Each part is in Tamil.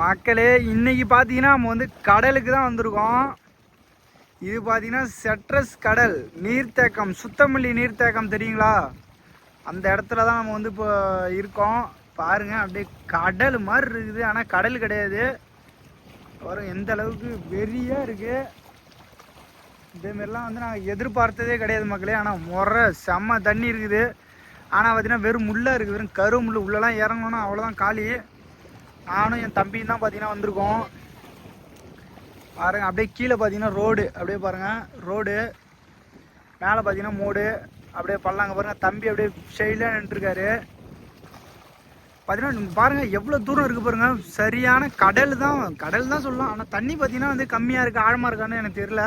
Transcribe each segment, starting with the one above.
மக்களே இன்னைக்கு பார்த்தீங்கன்னா நம்ம வந்து கடலுக்கு தான் வந்திருக்கோம். இது பார்த்தீங்கன்னா செட்ரஸ் கடல் நீர்த்தேக்கம் சுத்தமல்லி நீர்த்தேக்கம் தெரியுங்களா? அந்த இடத்துல தான் நம்ம வந்து இப்போ இருக்கோம். பாருங்கள் அப்படியே கடல் மாதிரி இருக்குது. ஆனால் கடல் கிடையாது. வரும் எந்த அளவுக்கு வெறியாக இருக்குது இதேமாரிலாம் வந்து நாங்கள் எதிர்பார்த்ததே கிடையாது மக்களே. ஆனால் முறை செம்ம தண்ணி இருக்குது. ஆனால் பார்த்தீங்கன்னா வெறும் முள்ளாக இருக்குது வெறும் கரு முள் உள்ளெல்லாம் இறங்கணும்னா அவ்வளோதான் காலி. நானும் என் தம்பியும் தான் பார்த்தீங்கன்னா வந்திருக்கோம். பாருங்கள் அப்படியே கீழே பார்த்தீங்கன்னா ரோடு. அப்படியே பாருங்க ரோடு. மேலே பார்த்தீங்கன்னா மோடு. அப்படியே பல்லாங்க பாருங்கள் தம்பி அப்படியே ஸ்டைலாக நின்றுருக்காரு. பார்த்தீங்கன்னா பாருங்கள் எவ்வளோ தூரம் இருக்குது பாருங்கள் சரியான கடல் தான். கடல் தான் சொல்லலாம். ஆனால் தண்ணி பார்த்தீங்கன்னா வந்து கம்மியாக இருக்குது ஆழமாக இருக்கான்னு எனக்கு தெரியல.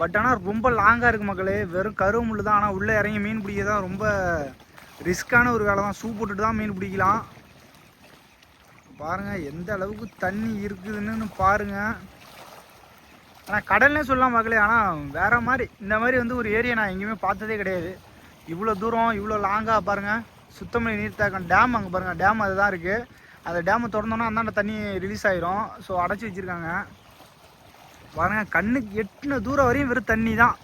பட் ஆனால் ரொம்ப லாங்காக இருக்குது மக்களே. வெறும் கருமுள்ளு தான். ஆனால் உள்ளே இறங்கி மீன் பிடிக்க தான் ரொம்ப ரிஸ்க்கான ஒரு வேலை தான். ஷூ போட்டுட்டு தான் மீன் பிடிக்கலாம். பாருங்கள் எந்த அளவுக்கு தண்ணி இருக்குதுன்னு பாருங்கள் ஆனால் கடல்னே சொல்லலாம் மக்களே ஆனால் வேறு மாதிரி இந்த மாதிரி வந்து ஒரு ஏரியா நான் எங்கேயுமே பார்த்ததே கிடையாது. இவ்வளோ தூரம் இவ்வளோ லாங்காக பாருங்கள் சுத்தமல்லி நீர்த்தேக்கம் டேம் அங்கே பாருங்கள் டேம் அதுதான் இருக்குது அந்த டேமை திறந்தோன்னா அந்தாண்ட தண்ணி ரிலீஸ் ஆகிரும் ஸோ அடைச்சி வச்சிருக்காங்க. பாருங்கள் கண்ணுக்கு எட்டின தூரம் வரையும் வெறும் தண்ணி தான்.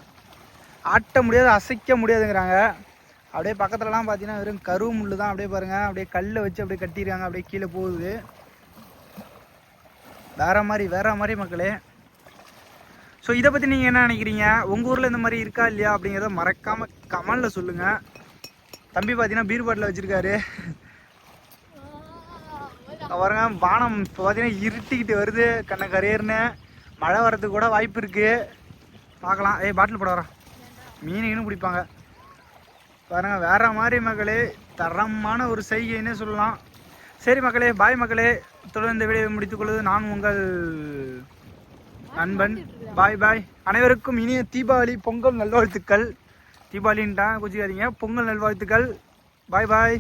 ஆட்ட முடியாது அசைக்க முடியாதுங்கிறாங்க. அப்படியே பக்கத்துலலாம் பார்த்தீங்கன்னா வெறும் கருவு முள்ளு தான். அப்படியே பாருங்க. அப்படியே கல்லை வச்சு அப்படியே கட்டிடுறாங்க அப்படியே கீழே போகுது. வேற மாதிரி வேற மாதிரி மக்களே. ஸோ இதை பற்றி நீங்கள் என்ன நினைக்கிறீங்க? உங்கள் ஊரில் இந்த மாதிரி இருக்கா இல்லையா அப்படிங்கிறத மறக்காமல் கமலில் சொல்லுங்கள் தம்பி பார்த்தீங்கன்னா பீர் பாட்டில் வச்சுருக்காரு. பாருங்க வானம் இப்போ பார்த்தீங்கன்னா இருட்டிக்கிட்டு வருது. கண்ண கரையர்னு மழை வரதுக்கு கூட வாய்ப்பு இருக்குது பார்க்கலாம். ஏய் பாட்டில் போட வரேன். மீன் கீனு பிடிப்பாங்க பாருங்கள் வேற மாதிரி மக்களே தரமான ஒரு செய்கைன்னே சொல்லலாம். சரி மக்களே பாய் மக்களே. தொடர்ந்து வீடியோ முடித்துக்கொள்வது நான் உங்கள் நண்பன். பாய் பாய் அனைவருக்கும் இனிய தீபாவளி பொங்கல் நல்வாழ்த்துக்கள். தீபாவளின்ட்டான் குச்சிக்காதீங்க. பொங்கல் நல்வாழ்த்துக்கள். பாய் பாய்